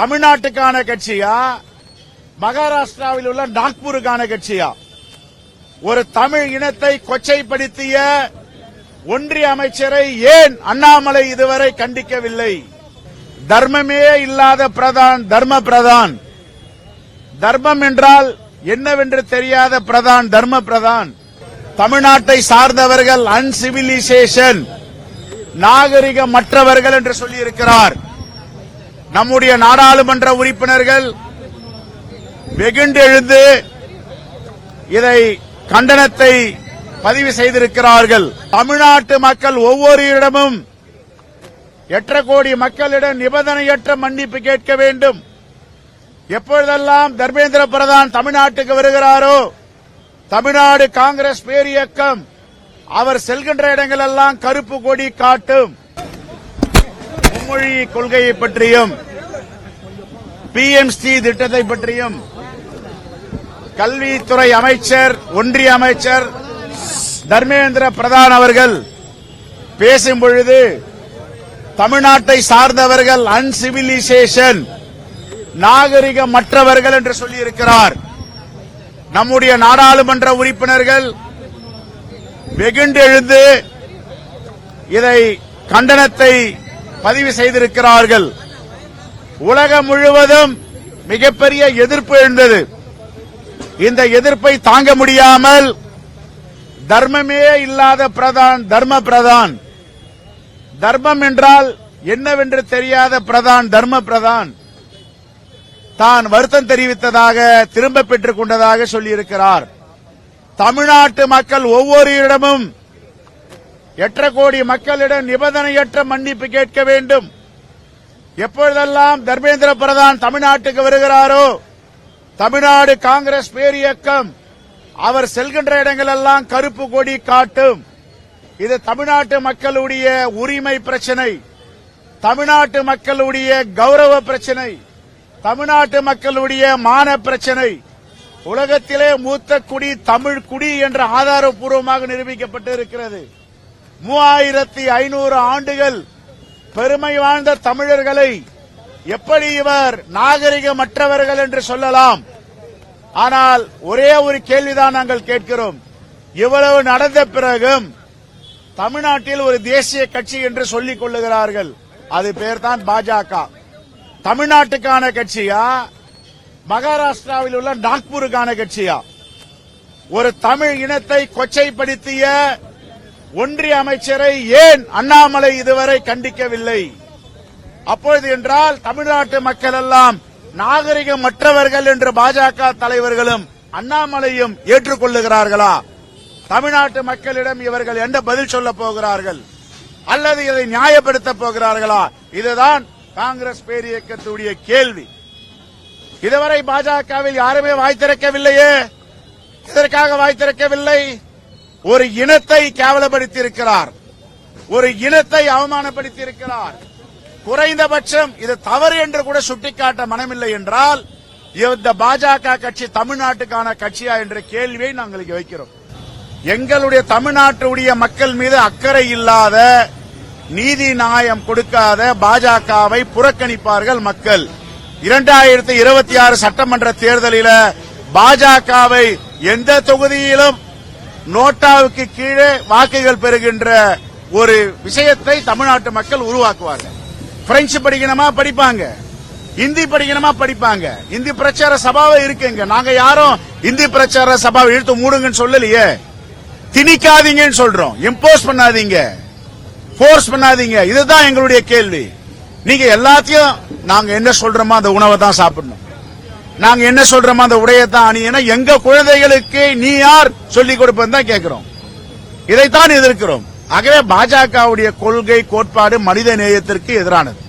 தமிழ்நாட்டுக்கான கட்சியா? மகாராஷ்டிராவில் உள்ள நாக்பூருக்கான கட்சியா? ஒரு தமிழ் இனத்தை கொச்சைப்படுத்திய ஒன்றிய அமைச்சரை ஏன் அண்ணாமலை இதுவரை கண்டிக்கவில்லை? தர்மமே இல்லாத பிரதான் தர்ம பிரதான். தர்மம் என்றால் என்னவென்று தெரியாத பிரதான் தர்ம பிரதான். தமிழ்நாட்டை சார்ந்தவர்கள் அன்சிவிலைசேஷன். நாகரிகமற்றவர்கள் என்று சொல்லியிருக்கிறார். நம்முடைய நாடாளுமன்ற உறுப்பினர்கள் வெகுண்டெழுந்து இதை கண்டனத்தை பதிவு செய்திருக்கிறார்கள். தமிழ்நாட்டு மக்கள் ஒவ்வொரு இடமும் எட்டரை கோடி மக்களிடம் நிபந்தனையற்ற மன்னிப்பு கேட்க வேண்டும். எப்பொழுதெல்லாம் தர்மேந்திர பிரதான் தமிழ்நாட்டுக்கு வருகிறாரோ தமிழ்நாடு காங்கிரஸ் பேரியக்கம் அவர் செல்கின்ற இடங்களெல்லாம் கருப்பு கொடி காட்டும். மும்மொழி கொள்கையை பற்றியும் பிஎம்சி திட்டத்தை பற்றியும் கல்வித்துறை அமைச்சர் ஒன்றிய அமைச்சர் தர்மேந்திர பிரதான் அவர்கள் பேசும் பொழுது தமிழ்நாட்டை சார்ந்தவர்கள் அன்சிவிலைசேஷன் நாகரிகமற்றவர்கள் என்று சொல்லியிருக்கிறார். நம்முடைய நாடாளுமன்ற உறுப்பினர்கள் வெகுண்டெழுந்து இதை கண்டனத்தை பதிவு செய்திருக்கிறார்கள். உலகம் முழுவதும் மிகப்பெரிய எதிர்ப்பு எழுந்தது இந்த எதிர்ப்பை தாங்க முடியாமல் தர்மமே இல்லாத பிரதான் தர்ம பிரதான். தர்மம் என்றால் என்னவென்று தெரியாத பிரதான் தர்ம பிரதான். தான் வருத்தம் தெரிவித்ததாக திரும்ப பெற்றுக் கொண்டதாக சொல்லியிருக்கிறார். தமிழ்நாட்டு மக்கள் ஒவ்வொரு இடமும் எட்டரை கோடி மக்களிடம் நிபந்தனையற்ற மன்னிப்பு கேட்க வேண்டும். எப்பொழுதெல்லாம் தர்மேந்திர பிரதான் தமிழ்நாட்டுக்கு வருகிறாரோ தமிழ்நாடு காங்கிரஸ் பேரியக்கம் அவர் செல்கின்ற இடங்களெல்லாம் கருப்பு கொடி காட்டும். இது தமிழ்நாட்டு மக்களுடைய உரிமை பிரச்சனை. தமிழ்நாட்டு மக்களுடைய கௌரவ பிரச்சனை. தமிழ்நாட்டு மக்களுடைய மான பிரச்சனை. உலகத்திலே மூத்த குடி தமிழ் குடி என்ற ஆதாரப்பூர்வமாக நிரூபிக்கப்பட்டு இருக்கிறது மூவாயிரத்தி ஐநூறு ஆண்டுகள் பெருமை வாழ்ந்த தமிழர்களை எப்படி இவர் நாகரிகமற்றவர்கள் என்று சொல்லலாம்? ஆனால் ஒரே ஒரு கேள்விதான் நாங்கள் கேட்கிறோம். இவ்வளவு நடந்த பிறகும் தமிழ்நாட்டில் ஒரு தேசிய கட்சி என்று சொல்லிக் கொள்ளுகிறார்கள். அது பேர் தான் பாஜக. தமிழ்நாட்டுக்கான கட்சியா? மகாராஷ்டிராவில் உள்ள நாக்பூருக்கான கட்சியா? ஒரு தமிழ் இனத்தை கொச்சைப்படுத்திய ஒன்றிய அமைச்சரை ஏன் அண்ணாமலை இதுவரை கண்டிக்கவில்லை? அப்பொழுது என்றால் தமிழ்நாட்டு மக்கள் எல்லாம் நாகரிகமற்றவர்கள் என்று பாஜக தலைவர்களும் அண்ணாமலையும் ஏற்றுக்கொள்ளுகிறார்களா? தமிழ்நாட்டு மக்களிடம் இவர்கள் என்ன பதில் சொல்ல போகிறார்கள்? அல்லது இதை நியாயப்படுத்த போகிறார்களா? இதுதான் காங்கிரஸ் பேரியக்கத்துடைய கேள்வி. இதுவரை பாஜகவில் யாருமே வாய் திறக்கவில்லையே? இதற்காக வாய் திறக்கவில்லை? ஒரு இனத்தை கேவலப்படுத்தி இருக்கிறார் ஒரு இனத்தை அவமானப்படுத்தி இருக்கிறார் குறைந்தபட்சம் இது தவறு என்று கூட சுட்டிக்காட்ட மனமில்லை என்றால் இந்த பாஜக கட்சி தமிழ்நாட்டுக்கான கட்சியா என்ற கேள்வியை நாங்கள் வைக்கிறோம். எங்களுடைய தமிழ்நாட்டுடைய மக்கள் மீது அக்கறை இல்லாத நீதி நியாயம் கொடுக்காத பாஜகவை புறக்கணிப்பார்கள் மக்கள். இரண்டாயிரத்தி இருபத்தி ஆறு சட்டமன்ற தேர்தலில் பாஜகவை எந்த தொகுதியிலும் நோட்டாவுக்கு கீழே வாக்குகள் பெறுகின்ற ஒரு விஷயத்தை தமிழ்நாட்டு மக்கள் உருவாக்குவார்கள். பிரெஞ்சு படிக்கணுமா? படிப்பாங்க. இந்தி படிக்கணுமா? படிப்பாங்க. இந்தி பிரச்சார சபாவை இருக்குங்க. நாங்க யாரும் இந்தி பிரச்சார சபாவை இழுத்து மூடுங்கன்னு சொல்லலையே. திணிக்காதீங்கன்னு சொல்றோம். இம்போஸ் பண்ணாதீங்க. ஃபோர்ஸ் பண்ணாதீங்க. இதுதான் எங்களுடைய கேள்வி. நீங்க எல்லாத்தையும் நாங்க என்ன சொல்றோமோ அந்த உணவை தான் சாப்பிடணும். நாங்க என்ன சொல்றோமோ அந்த உடையத்தான் அணியன எங்க குழந்தைகளுக்கு நீ யார் சொல்லிக் கொடுப்பது தான் கேட்கிறோம். இதைத்தான் எதிர்க்கிறோம். ஆகவே பாஜகவுடைய கொள்கை கோட்பாடு மனித நேயத்திற்கு எதிரானது.